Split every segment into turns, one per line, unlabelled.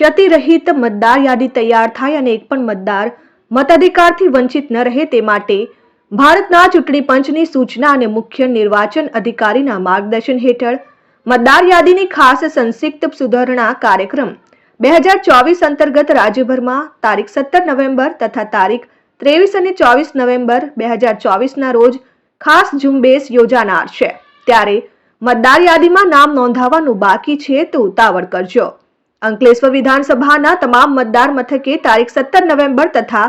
ક્ષતિરહિત મતદાર યાદી તૈયાર થાય અને એક પણ મતદાર મતાધિકારથી વંચિત ન રહે તે માટે ભારતના ચૂંટણી પંચની સૂચના અને મુખ્ય નિર્વાચન અધિકારીના માર્ગદર્શન હેઠળ મતદાર યાદીની ખાસ સંક્ષિપ્ત સુધારણા કાર્યક્રમ બે હજાર ચોવીસ અંતર્ગત રાજ્યભરમાં તારીખ સત્તર નવેમ્બર તથા તારીખ ત્રેવીસ અને ચોવીસ નવેમ્બર બે હજાર ચોવીસના રોજ ખાસ ઝુંબેશ યોજાનાર છે. ત્યારે મતદાર યાદીમાં નામ નોંધાવવાનું બાકી છે તો ઉતાવળ કરજો. અંકલેશ્વર વિધાનસભાના તમામ મતદાર મથકે તારીખ સત્તર નવેમ્બર તથા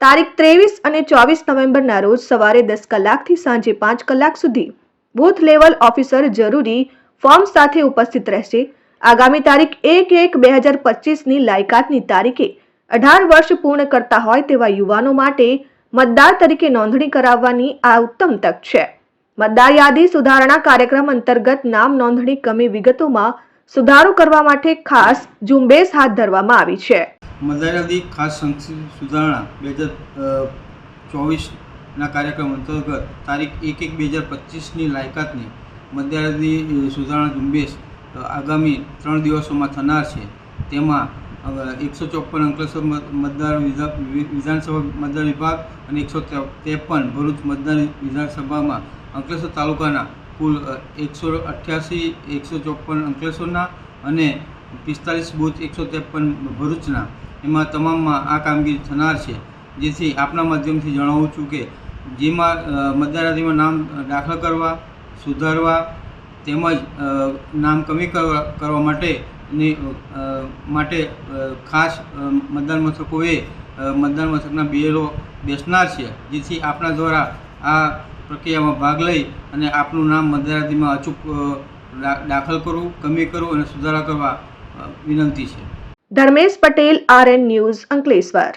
તારીખ ત્રેવીસ અને ચોવીસ નવેમ્બરના રોજ સવારે દસ કલાકથી સાંજે પાંચ કલાક સુધી બૂથ લેવલ ઓફિસર જરૂરી ફોર્મ સાથે ઉપસ્થિત રહેશે. આગામી તારીખ એક એક બે હજાર પચીસની લાયકાતની તારીખે અઢાર વર્ષ પૂર્ણ કરતા હોય તેવા યુવાનો માટે મતદાર તરીકે નોંધણી કરાવવાની આ ઉત્તમ તક છે. મતદાર યાદી સુધારણા કાર્યક્રમ અંતર્ગત નામ નોંધણી કમી વિગતોમાં સુધારો કરવા માટે ખાસ ઝુંબેશ હાથ ધરવામાં આવી છે.
મતદાર ખાસ સુધારણા બે હજાર ચોવીસના કાર્યક્રમ અંતર્ગત તારીખ એક એક બે હજાર પચીસની લાયકાતની મતદાર સુધારણા ઝુંબેશ આગામી ત્રણ દિવસોમાં થનાર છે. તેમાં એકસો ચોપન અંકલેશ્વર મતદાર વિધા- વિધાનસભા મતદાર વિભાગ અને એકસો ત્રેપન ભરૂચ મતદાર વિધાનસભામાં અંકલેશ્વર તાલુકાના કુલ એકસો અઠ્યાસી, એકસો ચોપન અંકલેશ્વરના અને પિસ્તાલીસ બૂથ એકસો ત્રેપન ભરૂચના. એમાં તમામમાં આ કામગીરી થનાર છે. જેથી આપના માધ્યમથી જણાવું છું કે જેમાં મતદારાદીમાં નામ દાખલ કરવા, સુધારવા, તેમજ નામ કમી કરવા માટે માટે ખાસ મતદાન મથકોએ મતદાન મથકના બીએલઓ બેસનાર છે. જેથી આપણા દ્વારા આ પ્રક્રિયામાં ભાગ લઈ અને આપનું નામ મતદાર યાદીમાં અચૂક દાખલ કરવું, કમી કરવું અને સુધારા કરવા વિનંતી છે.
Dharmesh Patel R N news Ankleshwar.